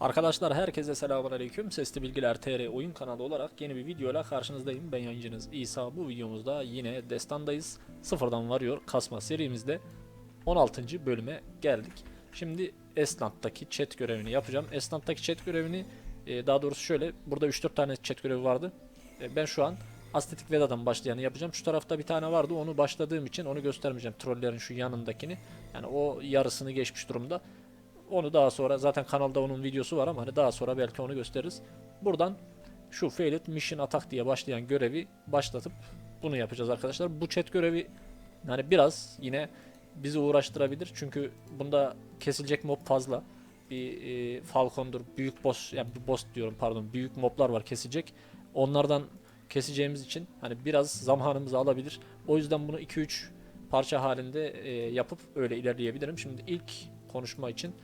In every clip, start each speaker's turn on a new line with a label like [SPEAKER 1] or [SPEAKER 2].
[SPEAKER 1] Arkadaşlar herkese selamünaleyküm. Sesli Bilgiler TR oyun kanalı olarak yeni bir videoyla karşınızdayım. Ben yayıncınız İsa. Bu videomuzda yine Destan'dayız. Sıfırdan varıyor kasma serimizde 16. bölüme geldik. Şimdi Esnant'taki chat görevini yapacağım. Esnant'taki chat görevini e, daha doğrusu şöyle burada 3-4 tane chat görevi vardı. E, Ben şu an Astetik Veda'dan başlayanı yapacağım. Şu tarafta bir tane vardı. Onu başladığım için onu göstermeyeceğim. Trollerin şu yanındakini. Yani o yarısını geçmiş durumda. Onu daha sonra zaten kanalda onun videosu var ama hani daha sonra belki onu gösteririz. Buradan şu Failed Mission Attack diye başlayan görevi başlatıp bunu yapacağız arkadaşlar. Bu chat görevi yani biraz yine bizi uğraştırabilir. Çünkü bunda kesilecek mob fazla. Bir e, Falcon'dur, büyük boss, yani bir boss diyorum pardon, büyük moblar var kesilecek. Onlardan keseceğimiz için hani biraz zamanımızı alabilir. O yüzden bunu 2-3 parça halinde e, yapıp öyle ilerleyebilirim. Şimdi ilk konuşma için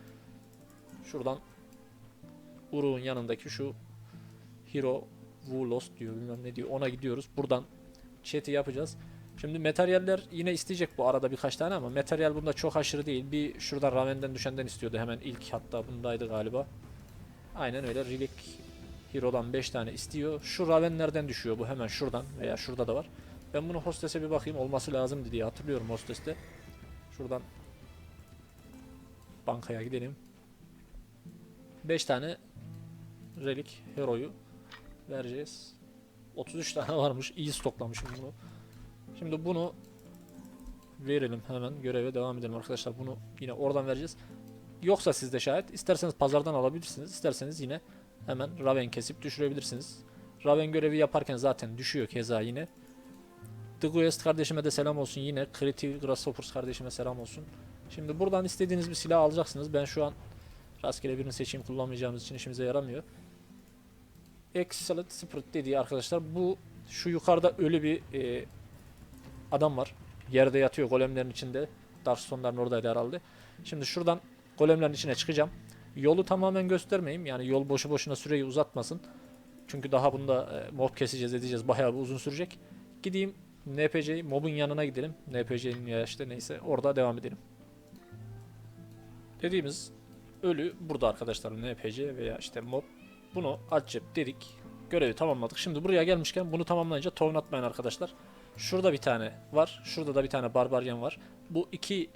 [SPEAKER 1] şuradan Uruk'un yanındaki şu Hero Vulos diyor bilmem ne diyor ona gidiyoruz. Buradan chat'i yapacağız. Şimdi materyaller yine isteyecek bu arada birkaç tane ama materyal bunda çok aşırı değil. Bir şuradan Raven'den düşenden istiyordu hemen ilk hatta bundaydı galiba. Aynen öyle Relic Hero'dan 5 tane istiyor. Şu Raven'lerden düşüyor bu hemen şuradan veya şurada da var. Ben bunu hostese bir bakayım olması lazımdı diye hatırlıyorum hosteste. Şuradan bankaya gidelim. 5 tane Relic Hero'yu vereceğiz. 33 tane varmış. İyi stoklamışım bunu. Şimdi bunu verelim hemen. Göreve devam edelim arkadaşlar. Bunu yine oradan vereceğiz. Yoksa sizde şayet isterseniz pazardan alabilirsiniz. isterseniz yine hemen Raven kesip düşürebilirsiniz. Raven görevi yaparken zaten düşüyor keza yine. The Guest kardeşime de selam olsun yine. Creative Grasshoppers kardeşime selam olsun. Şimdi buradan istediğiniz bir silah alacaksınız. Ben şu an rastgele birini seçeyim kullanmayacağımız için işimize yaramıyor. Excellent Spirit dediği arkadaşlar bu şu yukarıda ölü bir e, adam var. Yerde yatıyor golemlerin içinde. Darkstone'ların oradaydı herhalde. Şimdi şuradan golemlerin içine çıkacağım. Yolu tamamen göstermeyeyim. Yani yol boşu boşuna süreyi uzatmasın. Çünkü daha bunda e, mob keseceğiz edeceğiz. Bayağı bir uzun sürecek. Gideyim NPC mobun yanına gidelim. NPC'nin ya işte neyse orada devam edelim. Dediğimiz ölü burada arkadaşlar NPC veya işte mob. Bunu açıp dedik. Görevi tamamladık. Şimdi buraya gelmişken bunu tamamlayınca tohum atmayın arkadaşlar. Şurada bir tane var. Şurada da bir tane barbaryan var. Bu iki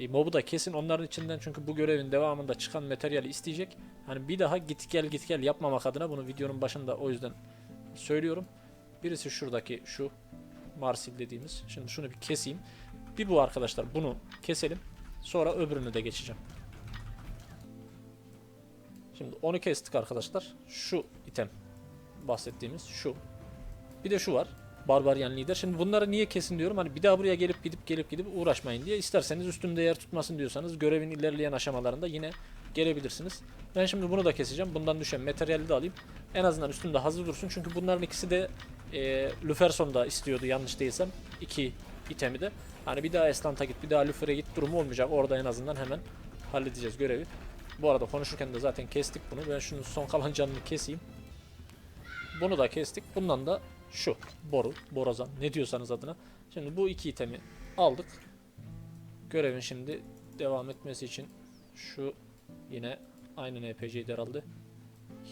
[SPEAKER 1] e, mobu da kesin onların içinden çünkü bu görevin devamında çıkan materyali isteyecek. Hani bir daha git gel git gel yapmamak adına bunu videonun başında o yüzden söylüyorum. Birisi şuradaki şu Marsil dediğimiz. Şimdi şunu bir keseyim. Bir bu arkadaşlar bunu keselim. Sonra öbürünü de geçeceğim. Şimdi onu kestik arkadaşlar. Şu item bahsettiğimiz şu. Bir de şu var. Barbarian lider. Şimdi bunları niye kesin diyorum? Hani bir daha buraya gelip gidip gelip gidip uğraşmayın diye. İsterseniz üstünde yer tutmasın diyorsanız görevin ilerleyen aşamalarında yine gelebilirsiniz. Ben şimdi bunu da keseceğim. Bundan düşen materyali de alayım. En azından üstümde hazır dursun. Çünkü bunların ikisi de e, Luferson'da istiyordu yanlış değilsem. iki itemi de. Hani bir daha Eslant'a git, bir daha Lufer'e git durumu olmayacak. Orada en azından hemen halledeceğiz görevi. Bu arada konuşurken de zaten kestik bunu. Ben şunun son kalan canını keseyim. Bunu da kestik. Bundan da şu boru, borazan ne diyorsanız adına. Şimdi bu iki itemi aldık. Görevin şimdi devam etmesi için şu yine aynı NPC'ydi herhalde.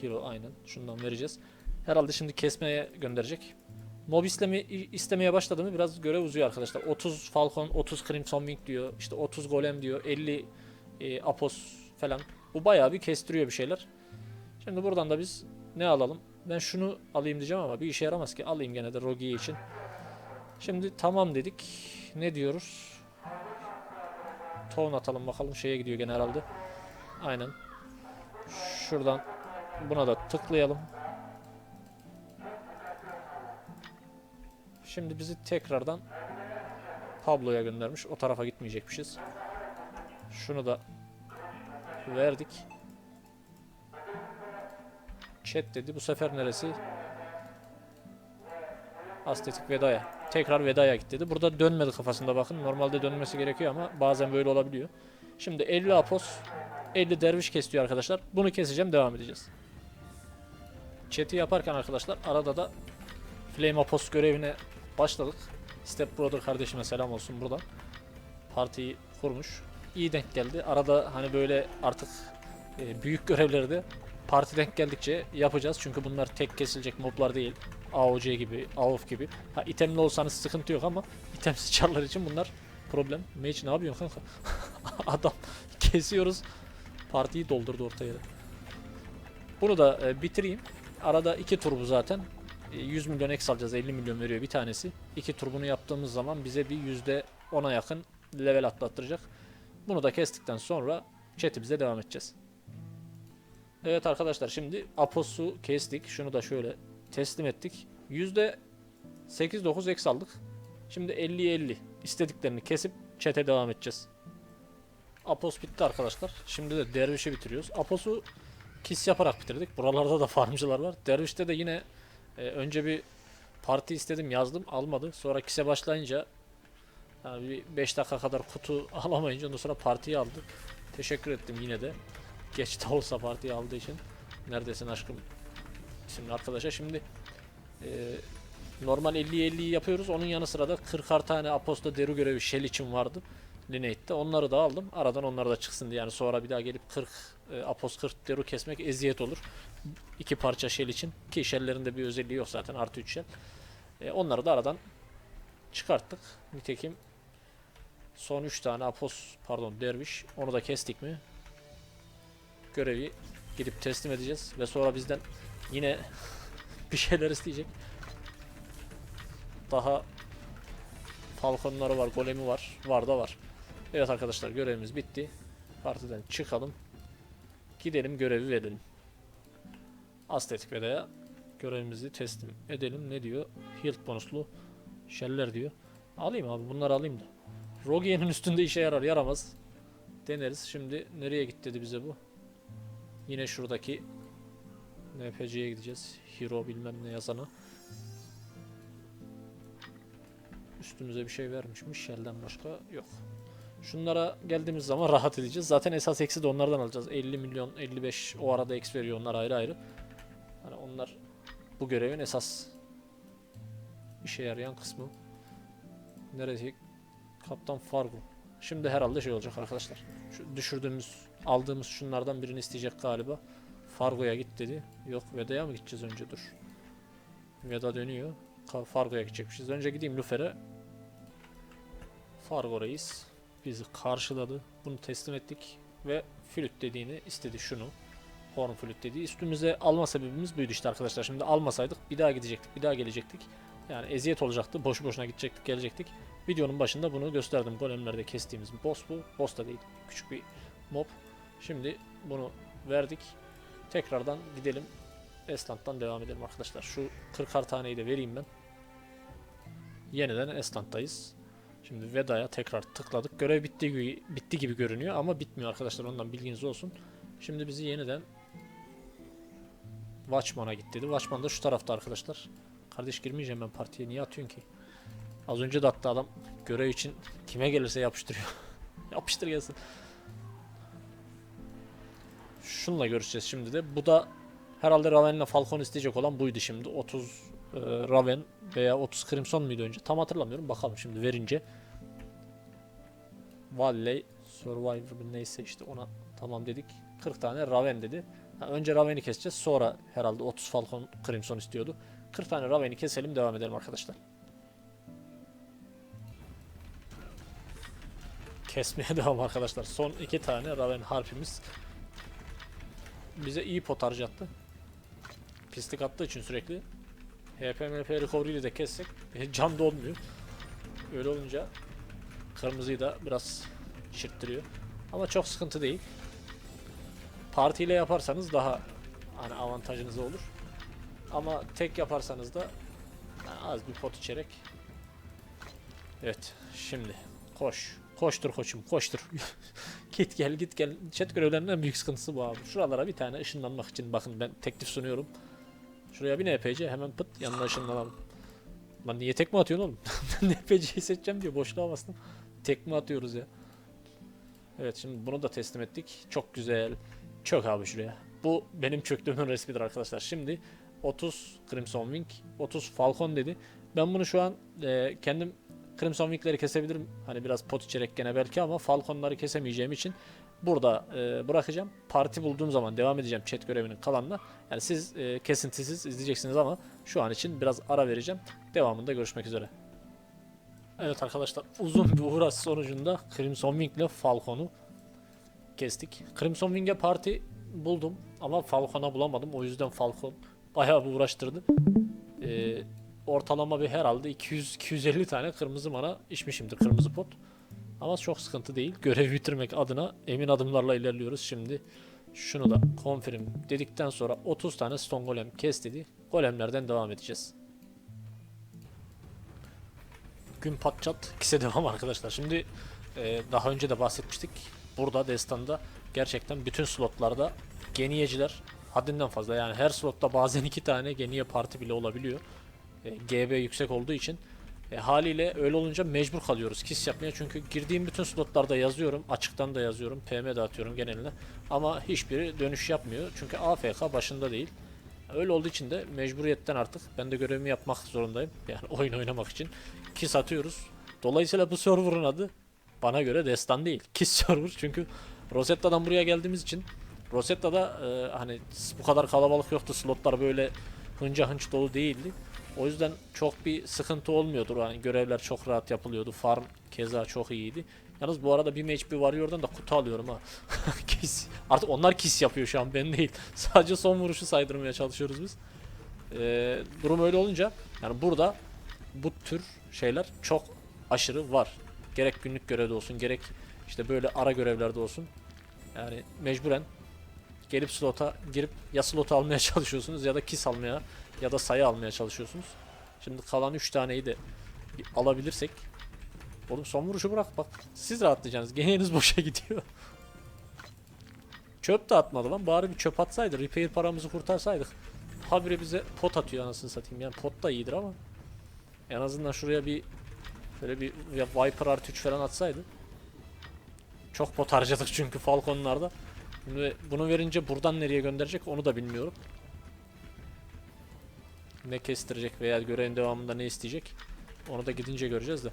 [SPEAKER 1] Hero aynen. Şundan vereceğiz. Herhalde şimdi kesmeye gönderecek. Mob isteme, istemeye başladı mı biraz görev uzuyor arkadaşlar. 30 Falcon, 30 Crimson Wing diyor. İşte 30 Golem diyor. 50 e, Apos falan. Bu bayağı bir kestiriyor bir şeyler. Şimdi buradan da biz ne alalım? Ben şunu alayım diyeceğim ama bir işe yaramaz ki. Alayım gene de Rogi için. Şimdi tamam dedik. Ne diyoruz? Town atalım bakalım. Şeye gidiyor gene herhalde. Aynen. Şuradan buna da tıklayalım. Şimdi bizi tekrardan Pablo'ya göndermiş. O tarafa gitmeyecekmişiz. Şunu da verdik. Chat dedi. Bu sefer neresi? Astetik Veda'ya. Tekrar Veda'ya git dedi. Burada dönmedi kafasında bakın. Normalde dönmesi gerekiyor ama bazen böyle olabiliyor. Şimdi 50 Apos 50 derviş kes diyor arkadaşlar. Bunu keseceğim devam edeceğiz. Chat'i yaparken arkadaşlar arada da Flame Apos görevine başladık. Step Brother kardeşime selam olsun buradan. Partiyi kurmuş. İyi denk geldi. Arada hani böyle artık e, büyük görevleri de parti denk geldikçe yapacağız. Çünkü bunlar tek kesilecek moblar değil. AOC gibi, AOF gibi. Ha itemli olsanız sıkıntı yok ama itemsiz çarlar için bunlar problem. Mage ne yapıyorsun kanka? Adam kesiyoruz. Partiyi doldurdu ortaya. Bunu da e, bitireyim. Arada iki tur bu zaten. E, 100 milyon X alacağız. 50 milyon veriyor bir tanesi. İki tur bunu yaptığımız zaman bize bir yüzde 10'a yakın level atlattıracak. Bunu da kestikten sonra chatimize devam edeceğiz. Evet arkadaşlar şimdi Apos'u kestik. Şunu da şöyle teslim ettik. Yüzde 8-9 X aldık. Şimdi 50'ye 50 istediklerini kesip chat'e devam edeceğiz. Apos bitti arkadaşlar. Şimdi de Derviş'i bitiriyoruz. Apos'u kis yaparak bitirdik. Buralarda da farmcılar var. Derviş'te de yine e, önce bir parti istedim yazdım almadı. Sonra kise başlayınca yani bir 5 dakika kadar kutu alamayınca ondan sonra partiyi aldı. Teşekkür ettim yine de. Geç de olsa partiyi aldığı için. Neredesin aşkım isimli arkadaşa. Şimdi e, normal 50'ye 50'yi yapıyoruz. Onun yanı sıra da 40'ar tane Aposta Deru görevi Shell için vardı. Lineate'de. Onları da aldım. Aradan onlar da çıksın diye. Yani sonra bir daha gelip 40 e, Apos 40 Deru kesmek eziyet olur. İki parça Shell için. Ki Shell'lerin de bir özelliği yok zaten. Artı 3 Shell. E, onları da aradan çıkarttık. Nitekim son 3 tane Apos pardon Derviş. Onu da kestik mi? Görevi gidip teslim edeceğiz. Ve sonra bizden yine bir şeyler isteyecek. Daha Falconları var, golemi var. Var da var. Evet arkadaşlar görevimiz bitti. Partiden çıkalım. Gidelim görevi verelim. Astetik Veda'ya görevimizi teslim edelim. Ne diyor? Health bonuslu şeyler diyor. Alayım abi bunları alayım da. Rogia'nın üstünde işe yarar yaramaz. Deneriz. Şimdi nereye gitti dedi bize bu? Yine şuradaki NPC'ye gideceğiz. Hero bilmem ne yazana. Üstümüze bir şey vermişmiş. Shell'den başka yok. Şunlara geldiğimiz zaman rahat edeceğiz. Zaten esas eksi de onlardan alacağız. 50 milyon, 55 o arada eks veriyor onlar ayrı ayrı. Hani onlar bu görevin esas işe yarayan kısmı. Neresi? Kaptan Fargo. Şimdi herhalde şey olacak arkadaşlar. Şu düşürdüğümüz, aldığımız şunlardan birini isteyecek galiba. Fargo'ya git dedi. Yok Veda'ya mı gideceğiz önce dur. Veda dönüyor. Fargo'ya gidecekmişiz. Önce gideyim Lufer'e. Fargo reis bizi karşıladı. Bunu teslim ettik ve flüt dediğini istedi şunu. Horn flüt dediği. Üstümüze alma sebebimiz buydu işte arkadaşlar. Şimdi almasaydık bir daha gidecektik, bir daha gelecektik. Yani eziyet olacaktı. Boş boşuna gidecektik, gelecektik. Videonun başında bunu gösterdim. Golemlerde kestiğimiz boss bu. Boss da değil. Küçük bir mob. Şimdi bunu verdik. Tekrardan gidelim. Estant'tan devam edelim arkadaşlar. Şu 40'ar taneyi de vereyim ben. Yeniden Estant'tayız. Şimdi Veda'ya tekrar tıkladık. Görev bitti gibi, bitti gibi görünüyor ama bitmiyor arkadaşlar. Ondan bilginiz olsun. Şimdi bizi yeniden Watchman'a git dedi. Watchman da şu tarafta arkadaşlar. Kardeş girmeyeceğim ben partiye. Niye atıyorsun ki? Az önce de hatta adam görev için kime gelirse yapıştırıyor. Yapıştır gelsin. Şunla görüşeceğiz şimdi de. Bu da herhalde Raven'le Falcon isteyecek olan buydu şimdi. 30 e, Raven veya 30 Crimson muydu önce? Tam hatırlamıyorum. Bakalım şimdi verince. Valley Survivor neyse işte ona tamam dedik. 40 tane Raven dedi. Ha, önce Raven'i keseceğiz. Sonra herhalde 30 Falcon Crimson istiyordu. 40 tane Raven'i keselim devam edelim arkadaşlar. Kesmeye devam arkadaşlar. Son iki tane Raven harpimiz bize iyi pot harcattı. Pislik attığı için sürekli HP MP recovery ile de kessek can dolmuyor. Öyle olunca kırmızıyı da biraz şirttiriyor. Ama çok sıkıntı değil. Partiyle yaparsanız daha hani avantajınız olur. Ama tek yaparsanız da az bir pot içerek. Evet şimdi koş. Koştur koçum koştur. git gel git gel. Chat görevlerinin en büyük sıkıntısı bu abi. Şuralara bir tane ışınlanmak için bakın ben teklif sunuyorum. Şuraya bir NPC hemen pıt yanına ışınlanalım. Lan niye tekme atıyorsun oğlum? NPC'yi seçeceğim diyor boşluğa bastım. Tekme atıyoruz ya. Evet şimdi bunu da teslim ettik. Çok güzel. Çök abi şuraya. Bu benim çöktüğümün resmidir arkadaşlar. Şimdi 30 Crimson Wing, 30 Falcon dedi. Ben bunu şu an e, kendim Crimson Wing'leri kesebilirim. Hani biraz pot içerek gene belki ama Falcon'ları kesemeyeceğim için burada e, bırakacağım. Parti bulduğum zaman devam edeceğim chat görevinin kalanına. Yani siz e, kesintisiz izleyeceksiniz ama şu an için biraz ara vereceğim. Devamında görüşmek üzere. Evet arkadaşlar uzun bir uğraş sonucunda Crimson Wing ile Falcon'u kestik. Crimson Wing'e parti buldum ama Falcon'a bulamadım. O yüzden Falcon bayağı bir uğraştırdı. Ee, ortalama bir herhalde 200-250 tane kırmızı mana içmişimdir kırmızı pot. Ama çok sıkıntı değil. Görevi bitirmek adına emin adımlarla ilerliyoruz. Şimdi şunu da confirm dedikten sonra 30 tane stone golem kes dedi. Golemlerden devam edeceğiz. Gün patçat ikisi devam arkadaşlar. Şimdi e, daha önce de bahsetmiştik. Burada destanda gerçekten bütün slotlarda geniyeciler haddinden fazla. Yani her slotta bazen iki tane geniye parti bile olabiliyor. E, GB yüksek olduğu için. E, haliyle öyle olunca mecbur kalıyoruz kiss yapmaya. Çünkü girdiğim bütün slotlarda yazıyorum. Açıktan da yazıyorum. PM de atıyorum geneline. Ama hiçbiri dönüş yapmıyor. Çünkü AFK başında değil. Öyle olduğu için de mecburiyetten artık ben de görevimi yapmak zorundayım. Yani oyun oynamak için kiss atıyoruz. Dolayısıyla bu server'ın adı bana göre destan değil. Kiss server çünkü Rosetta'dan buraya geldiğimiz için Rosetta'da e, hani bu kadar kalabalık yoktu. Slotlar böyle hınca hınç dolu değildi. O yüzden çok bir sıkıntı olmuyordur. Yani görevler çok rahat yapılıyordu. Farm keza çok iyiydi. Yalnız bu arada bir match bir Warrior'dan da kutu alıyorum ha. kiss. Artık onlar kiss yapıyor şu an ben değil. Sadece son vuruşu saydırmaya çalışıyoruz biz. Ee, durum öyle olunca yani burada bu tür şeyler çok aşırı var. Gerek günlük görevde olsun gerek işte böyle ara görevlerde olsun. Yani mecburen gelip slota girip ya slot almaya çalışıyorsunuz ya da kiss almaya ya da sayı almaya çalışıyorsunuz. Şimdi kalan 3 taneyi de alabilirsek Oğlum son vuruşu bırak bak. Siz rahatlayacaksınız. Geneniz boşa gidiyor. Çöp de atmadı lan. Bari bir çöp atsaydı. Repair paramızı kurtarsaydık. Habire bize pot atıyor anasını satayım. Yani pot da iyidir ama. En azından şuraya bir böyle bir ya Viper artı 3 falan atsaydı. Çok pot harcadık çünkü Falcon'larda. Şimdi bunu verince buradan nereye gönderecek onu da bilmiyorum. Ne kestirecek veya görevin devamında ne isteyecek. Onu da gidince göreceğiz de.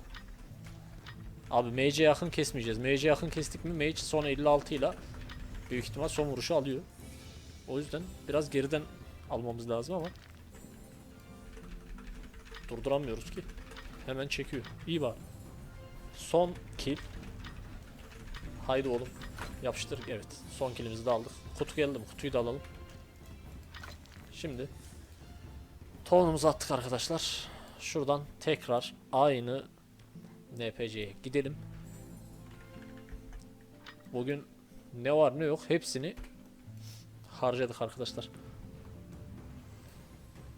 [SPEAKER 1] Abi mage'e yakın kesmeyeceğiz. Mage'e yakın kestik mi mage son 56 ile büyük ihtimal son vuruşu alıyor. O yüzden biraz geriden almamız lazım ama durduramıyoruz ki. Hemen çekiyor. İyi var. Son kill. Haydi oğlum. Yapıştır. Evet. Son killimizi de aldık. Kutu geldi mi? Kutuyu da alalım. Şimdi tohumumuzu attık arkadaşlar. Şuradan tekrar aynı NPC'ye gidelim. Bugün ne var ne yok hepsini harcadık arkadaşlar.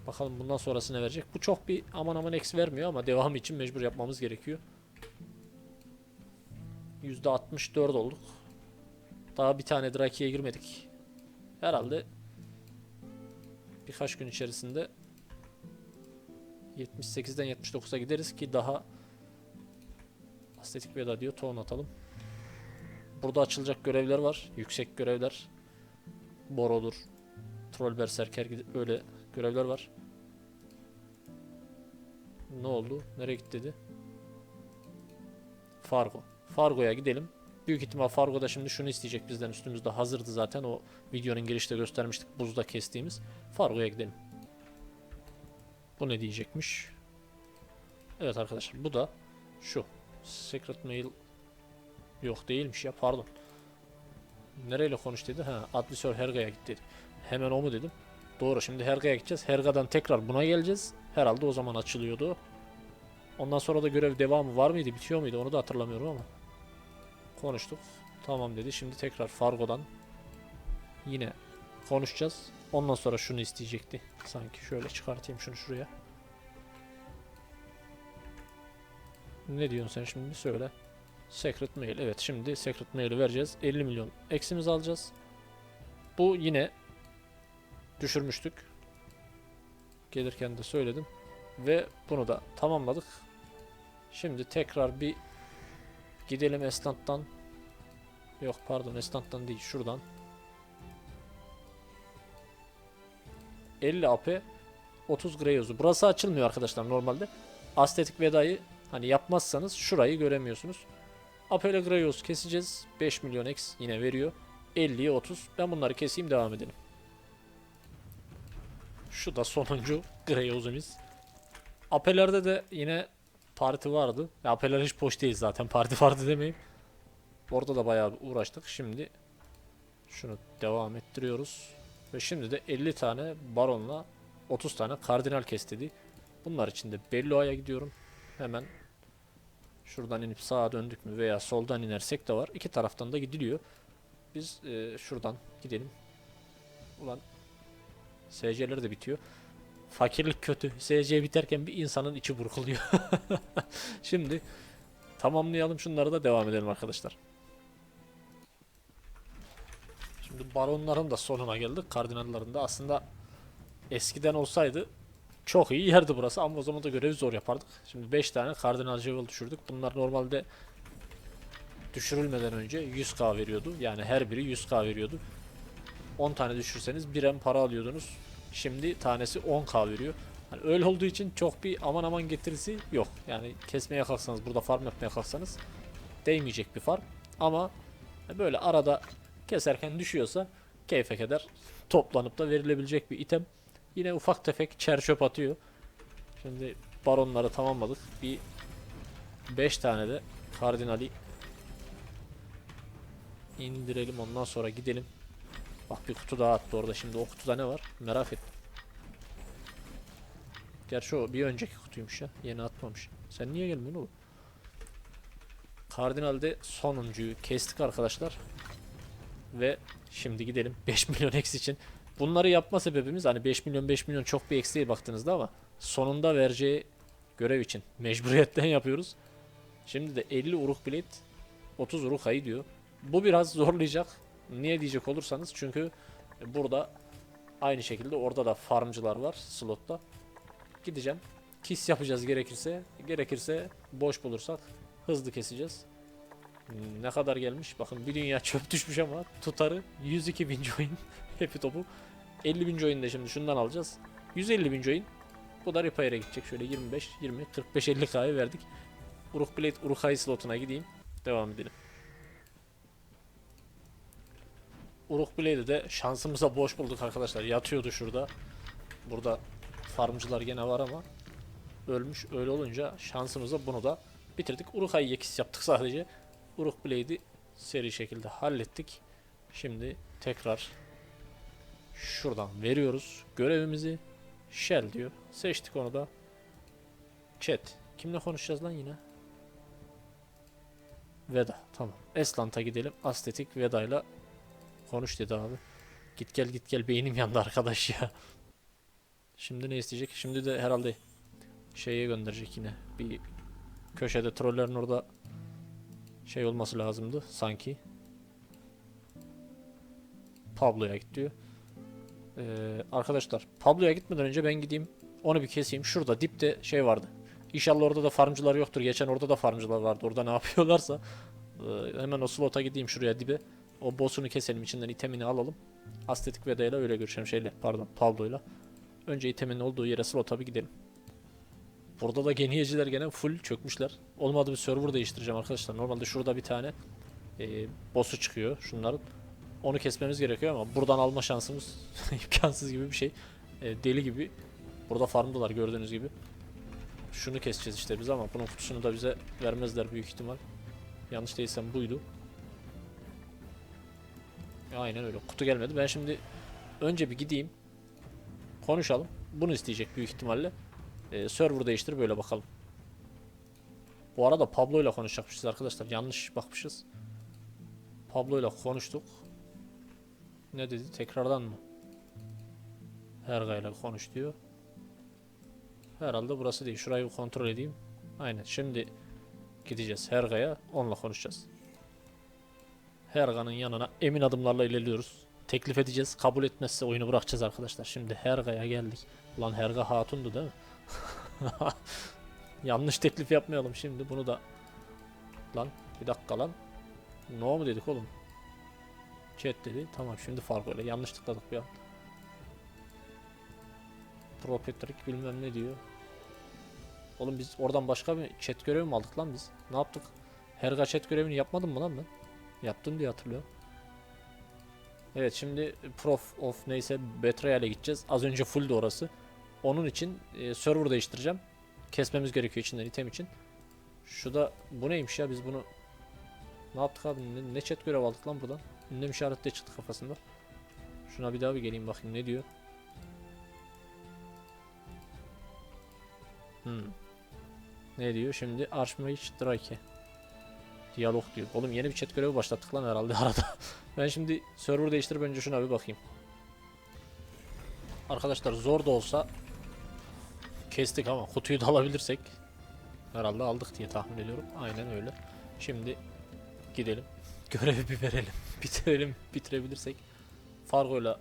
[SPEAKER 1] Bakalım bundan sonrası ne verecek. Bu çok bir aman aman eksi vermiyor ama devamı için mecbur yapmamız gerekiyor. %64 olduk. Daha bir tane Draki'ye girmedik. Herhalde birkaç gün içerisinde 78'den 79'a gideriz ki daha Estetik veda diyor. Ton atalım. Burada açılacak görevler var. Yüksek görevler. Borodur. Troll Berserker gibi öyle görevler var. Ne oldu? Nereye gitti dedi? Fargo. Fargo'ya gidelim. Büyük ihtimal Fargo'da şimdi şunu isteyecek bizden üstümüzde hazırdı zaten o videonun girişte göstermiştik buzda kestiğimiz. Fargo'ya gidelim. Bu ne diyecekmiş? Evet arkadaşlar bu da şu. Secret mail yok değilmiş ya pardon. Nereyle konuş dedi? Ha, Advisor Herga'ya git dedi. Hemen o mu dedim. Doğru şimdi Herga'ya gideceğiz. Herga'dan tekrar buna geleceğiz. Herhalde o zaman açılıyordu. Ondan sonra da görev devamı var mıydı, bitiyor muydu onu da hatırlamıyorum ama. Konuştuk. Tamam dedi. Şimdi tekrar Fargo'dan yine konuşacağız. Ondan sonra şunu isteyecekti. Sanki şöyle çıkartayım şunu şuraya. Ne diyorsun sen şimdi söyle. Secret mail. Evet şimdi secret mail'i vereceğiz. 50 milyon eksimiz alacağız. Bu yine düşürmüştük. Gelirken de söyledim. Ve bunu da tamamladık. Şimdi tekrar bir gidelim Estant'tan. Yok pardon Estant'tan değil şuradan. 50 AP 30 Greyoz'u. Burası açılmıyor arkadaşlar normalde. Astetik vedayı Hani yapmazsanız şurayı göremiyorsunuz. Apele Grayos keseceğiz. 5 milyon X yine veriyor. 50'ye 30. Ben bunları keseyim devam edelim. Şu da sonuncu Greyos'umuz. Apelerde de yine parti vardı. Ya Apeler hiç boş değil zaten. Parti vardı demeyeyim. Orada da bayağı uğraştık. Şimdi şunu devam ettiriyoruz. Ve şimdi de 50 tane baronla 30 tane kardinal kes dedi. Bunlar için de Belloa'ya gidiyorum. Hemen şuradan inip sağa döndük mü veya soldan inersek de var. İki taraftan da gidiliyor. Biz e, şuradan gidelim. Ulan SC'ler de bitiyor. Fakirlik kötü. SC biterken bir insanın içi burkuluyor. Şimdi tamamlayalım şunları da devam edelim arkadaşlar. Şimdi baronların da sonuna geldik. Kardinalların da aslında eskiden olsaydı çok iyi yerdi burası ama o zaman da görevi zor yapardık. Şimdi 5 tane kardinal level düşürdük. Bunlar normalde düşürülmeden önce 100k veriyordu. Yani her biri 100k veriyordu. 10 tane düşürseniz 1 para alıyordunuz. Şimdi tanesi 10k veriyor. Hani öyle olduğu için çok bir aman aman getirisi yok. Yani kesmeye kalksanız burada farm yapmaya kalksanız değmeyecek bir farm. Ama böyle arada keserken düşüyorsa keyfe keder toplanıp da verilebilecek bir item. Yine ufak tefek çer çöp atıyor. Şimdi baronları tamamladık. Bir 5 tane de kardinali indirelim ondan sonra gidelim. Bak bir kutu daha attı orada. Şimdi o kutuda ne var? Merak ettim. Gerçi o bir önceki kutuymuş ya. Yeni atmamış. Sen niye gelmiyorsun oğlum? Kardinal'de sonuncuyu kestik arkadaşlar. Ve şimdi gidelim 5 milyon eksi için. Bunları yapma sebebimiz hani 5 milyon 5 milyon çok bir eksiğe baktığınızda ama sonunda vereceği görev için mecburiyetten yapıyoruz. Şimdi de 50 uruk bilet 30 uruk ayı diyor. Bu biraz zorlayacak. Niye diyecek olursanız çünkü burada aynı şekilde orada da farmcılar var slotta. Gideceğim. Kiss yapacağız gerekirse. Gerekirse boş bulursak hızlı keseceğiz. Ne kadar gelmiş? Bakın bir dünya çöp düşmüş ama tutarı 102 bin join. Happy topu. 50 bin join de şimdi şundan alacağız. 150 bin join. Bu da repair'e gidecek. Şöyle 25, 20, 45, 50 k'ya verdik. Uruk Blade, Uruk slotuna gideyim. Devam edelim. Uruk Blade'i de şansımıza boş bulduk arkadaşlar. Yatıyordu şurada. Burada farmcılar gene var ama ölmüş. Öyle olunca şansımıza bunu da bitirdik. Uruk Ayı yekis yaptık sadece. Uruk Blade'i seri şekilde hallettik. Şimdi tekrar şuradan veriyoruz görevimizi. Shell diyor. Seçtik onu da. Chat. Kimle konuşacağız lan yine? Veda. Tamam. Eslant'a gidelim. Astetik Veda'yla konuş dedi abi. Git gel git gel beynim yandı arkadaş ya. Şimdi ne isteyecek? Şimdi de herhalde şeye gönderecek yine. Bir köşede trollerin orada şey olması lazımdı sanki. Pablo'ya git diyor. Ee, arkadaşlar Pablo'ya gitmeden önce ben gideyim onu bir keseyim. Şurada dipte şey vardı. İnşallah orada da farmcılar yoktur. Geçen orada da farmcılar vardı. Orada ne yapıyorlarsa. Ee, hemen o slota gideyim şuraya dibe. O boss'unu keselim. içinden itemini alalım. Astetik Veda'yla öyle görüşelim. Şeyle pardon Pablo'yla. Önce itemin olduğu yere slota bir gidelim. Burada da geniyeciler gene full çökmüşler. Olmadı bir server değiştireceğim arkadaşlar. Normalde şurada bir tane e, boss'u çıkıyor şunların. Onu kesmemiz gerekiyor ama buradan alma şansımız imkansız gibi bir şey. E, deli gibi. Burada farmdılar gördüğünüz gibi. Şunu keseceğiz işte biz ama bunun kutusunu da bize vermezler büyük ihtimal. Yanlış değilsem buydu. Aynen öyle. Kutu gelmedi. Ben şimdi önce bir gideyim. Konuşalım. Bunu isteyecek büyük ihtimalle. Ee, server değiştir böyle bakalım. Bu arada Pablo ile konuşacakmışız arkadaşlar. Yanlış bakmışız. Pablo ile konuştuk. Ne dedi? Tekrardan mı? Herga ile konuş diyor. Herhalde burası değil. Şurayı kontrol edeyim. Aynen. Şimdi gideceğiz Herga'ya. Onunla konuşacağız. Herga'nın yanına emin adımlarla ilerliyoruz. Teklif edeceğiz. Kabul etmezse oyunu bırakacağız arkadaşlar. Şimdi Herga'ya geldik. Ulan Herga hatundu değil mi? Yanlış teklif yapmayalım şimdi. Bunu da lan bir dakika lan. No mu dedik oğlum? Chat dedi. Tamam şimdi fark öyle. Yanlış tıkladık bir an. Propetrik bilmem ne diyor. Oğlum biz oradan başka bir chat görevi mi aldık lan biz? Ne yaptık? Herga chat görevini yapmadım mı lan ben? Yaptım diye hatırlıyorum. Evet şimdi Prof of neyse Betrayal'e gideceğiz. Az önce fulldi orası. Onun için e, server değiştireceğim. Kesmemiz gerekiyor içinden item için. Şu da bu neymiş ya biz bunu ne yaptık abi ne, ne chat görev aldık lan buradan. Ünlem işareti de çıktı kafasında. Şuna bir daha bir geleyim bakayım ne diyor. Hmm. Ne diyor şimdi Archmage Drake. Diyalog diyor. Oğlum yeni bir chat görevi başlattık lan herhalde arada. ben şimdi server değiştirip önce şuna bir bakayım. Arkadaşlar zor da olsa kestik ama kutuyu da alabilirsek herhalde aldık diye tahmin ediyorum. Aynen öyle. Şimdi gidelim. Görevi bir verelim. Bitirelim. Bitirebilirsek. Fargo'yla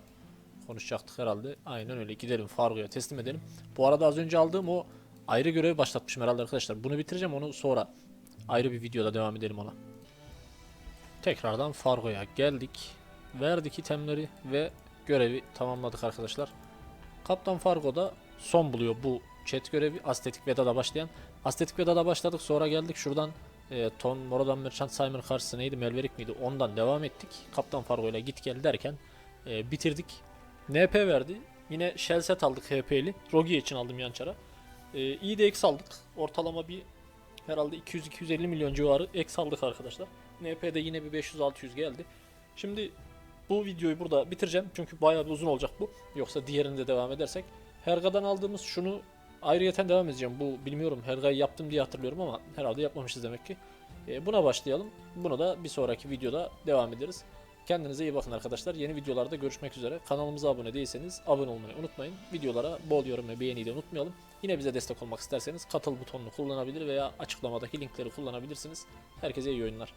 [SPEAKER 1] konuşacaktık herhalde. Aynen öyle. Gidelim Fargo'ya teslim edelim. Bu arada az önce aldığım o ayrı görevi başlatmışım herhalde arkadaşlar. Bunu bitireceğim onu sonra ayrı bir videoda devam edelim ona. Tekrardan Fargo'ya geldik. Verdik itemleri ve görevi tamamladık arkadaşlar. Kaptan Fargo'da son buluyor bu chat görevi. Astetik Veda'da başlayan. Astetik Veda'da başladık sonra geldik şuradan e, Ton Morodan Merchant Simon karşısı neydi Melverik miydi ondan devam ettik. Kaptan Fargo ile git gel derken e, bitirdik. NP verdi. Yine shell set aldık HP'li. Rogi için aldım yançara. E, iyi X aldık. Ortalama bir herhalde 200-250 milyon civarı X aldık arkadaşlar. NP'de yine bir 500-600 geldi. Şimdi bu videoyu burada bitireceğim. Çünkü bayağı bir uzun olacak bu. Yoksa diğerinde devam edersek. Herga'dan aldığımız şunu ayrıyeten devam edeceğim. Bu bilmiyorum Herga'yı yaptım diye hatırlıyorum ama herhalde yapmamışız demek ki. E, buna başlayalım. Bunu da bir sonraki videoda devam ederiz. Kendinize iyi bakın arkadaşlar. Yeni videolarda görüşmek üzere. Kanalımıza abone değilseniz abone olmayı unutmayın. Videolara bol yorum ve beğeniyi de unutmayalım. Yine bize destek olmak isterseniz katıl butonunu kullanabilir veya açıklamadaki linkleri kullanabilirsiniz. Herkese iyi oyunlar.